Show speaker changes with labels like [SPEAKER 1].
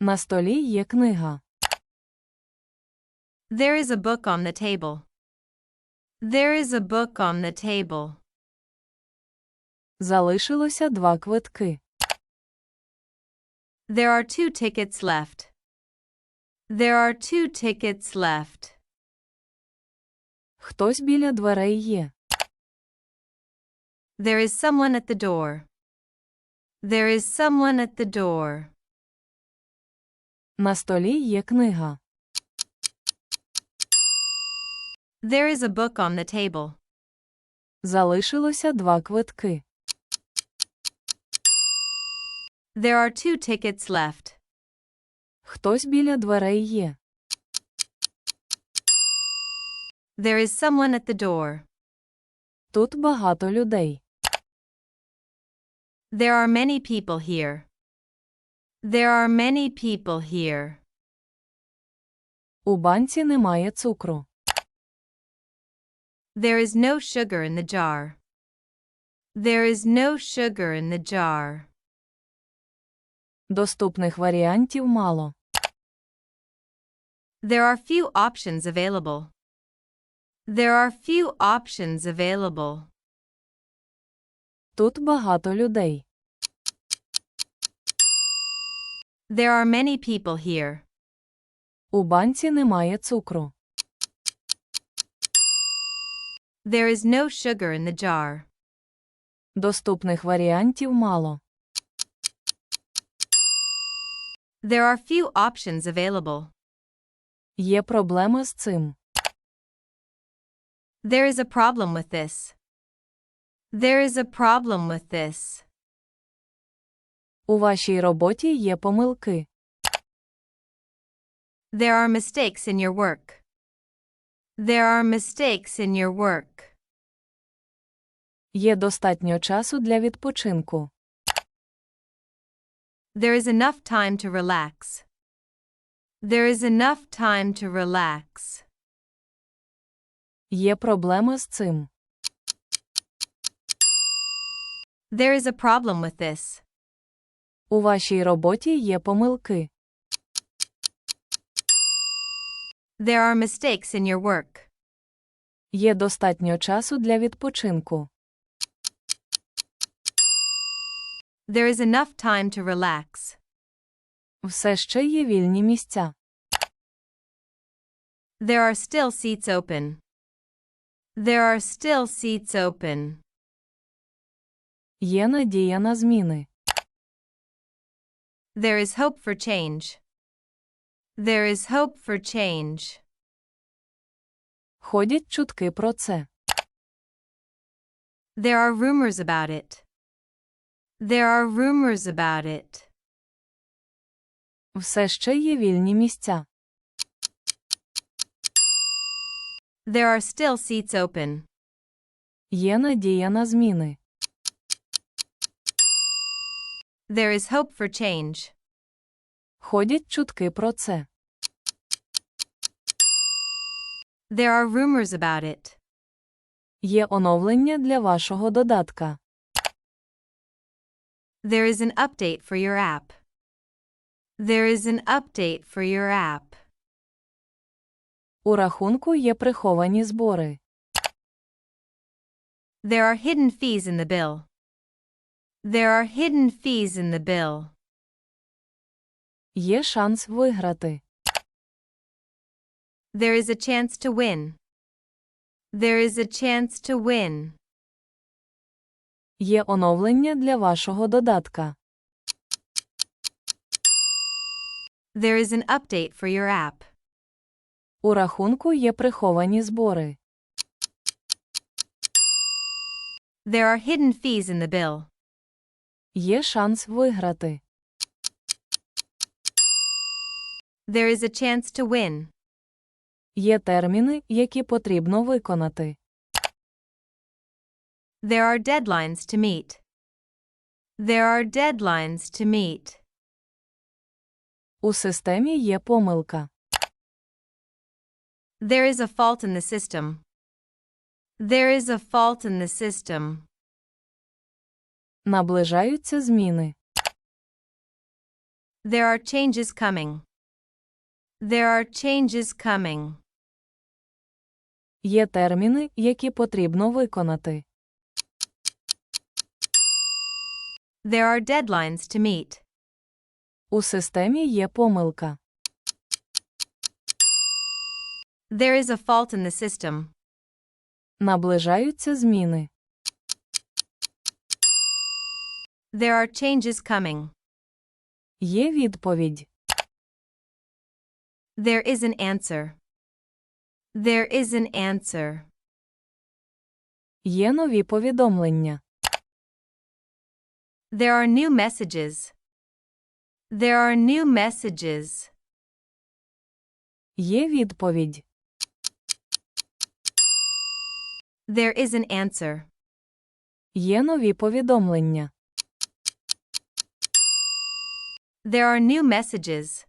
[SPEAKER 1] На столі є книга.
[SPEAKER 2] There is a book on the table. There is a book on the table.
[SPEAKER 1] Залишилося два квитки.
[SPEAKER 2] There are two tickets left. There are two tickets left.
[SPEAKER 1] Хтось біля дверей є.
[SPEAKER 2] There is someone at the door. There is someone at the door.
[SPEAKER 1] На столі є книга.
[SPEAKER 2] There is a book on the table.
[SPEAKER 1] Залишилося два квитки.
[SPEAKER 2] There are two tickets left.
[SPEAKER 1] Хтось біля дверей є.
[SPEAKER 2] There is someone at the door.
[SPEAKER 1] Тут багато людей.
[SPEAKER 2] There are many people here. There are many people here.
[SPEAKER 1] У банці немає цукру.
[SPEAKER 2] There is no sugar in the jar. There is no sugar in the jar.
[SPEAKER 1] Доступних варіантів мало.
[SPEAKER 2] There are few options available. There are few options available.
[SPEAKER 1] Тут багато людей.
[SPEAKER 2] There are many people here.
[SPEAKER 1] У банці немає цукру.
[SPEAKER 2] There is no sugar in the jar.
[SPEAKER 1] Доступних варіантів мало.
[SPEAKER 2] There are few options available.
[SPEAKER 1] Є проблема з цим.
[SPEAKER 2] There is a problem with this. There is a problem with this.
[SPEAKER 1] У вашій роботі є помилки.
[SPEAKER 2] There are mistakes in your work. There are mistakes in your work.
[SPEAKER 1] Є достатньо часу для відпочинку.
[SPEAKER 2] There is enough time to relax. There is enough time to relax.
[SPEAKER 1] Є проблема з цим.
[SPEAKER 2] There is a problem with this.
[SPEAKER 1] У вашій роботі є помилки.
[SPEAKER 2] There are mistakes in your work.
[SPEAKER 1] Є достатньо часу для відпочинку.
[SPEAKER 2] There is enough time to relax.
[SPEAKER 1] Все ще є вільні місця.
[SPEAKER 2] There are still seats open. There are still seats open.
[SPEAKER 1] Є надія на зміни.
[SPEAKER 2] There is hope for change. There is hope for change.
[SPEAKER 1] Ходять чутки про це.
[SPEAKER 2] There are rumors about it. There are rumors about it.
[SPEAKER 1] Все ще є вільні місця.
[SPEAKER 2] There are still seats open.
[SPEAKER 1] Є надія на зміни.
[SPEAKER 2] There is hope for change.
[SPEAKER 1] Ходять чутки про це.
[SPEAKER 2] There are rumors about it.
[SPEAKER 1] Є оновлення для вашого додатка.
[SPEAKER 2] There is an update for your app. There is an update for your app.
[SPEAKER 1] У рахунку є приховані збори.
[SPEAKER 2] There are hidden fees in the bill. There are hidden fees in the bill.
[SPEAKER 1] Є шанс виграти.
[SPEAKER 2] There is a chance to win. There is a chance to win.
[SPEAKER 1] Є оновлення для вашого додатка.
[SPEAKER 2] There is an update for your app.
[SPEAKER 1] У рахунку є приховані збори.
[SPEAKER 2] There are hidden fees in the bill.
[SPEAKER 1] Є шанс виграти.
[SPEAKER 2] There is a chance to win.
[SPEAKER 1] Є терміни, які потрібно виконати.
[SPEAKER 2] There are deadlines to meet. There are deadlines to meet.
[SPEAKER 1] У системі є помилка.
[SPEAKER 2] There is a fault in the system. There is a fault in the system.
[SPEAKER 1] Наближаються зміни.
[SPEAKER 2] There are changes coming. There are changes coming.
[SPEAKER 1] Є терміни, які потрібно виконати.
[SPEAKER 2] There are deadlines to meet.
[SPEAKER 1] У системі є помилка.
[SPEAKER 2] There is a fault in the system.
[SPEAKER 1] Наближаються зміни.
[SPEAKER 2] There are changes coming.
[SPEAKER 1] Є відповідь.
[SPEAKER 2] There is an answer. There is an answer.
[SPEAKER 1] Є нові повідомлення.
[SPEAKER 2] There are new messages. There are new messages.
[SPEAKER 1] Є відповідь.
[SPEAKER 2] There is an answer.
[SPEAKER 1] Є нові повідомлення.
[SPEAKER 2] There are new messages.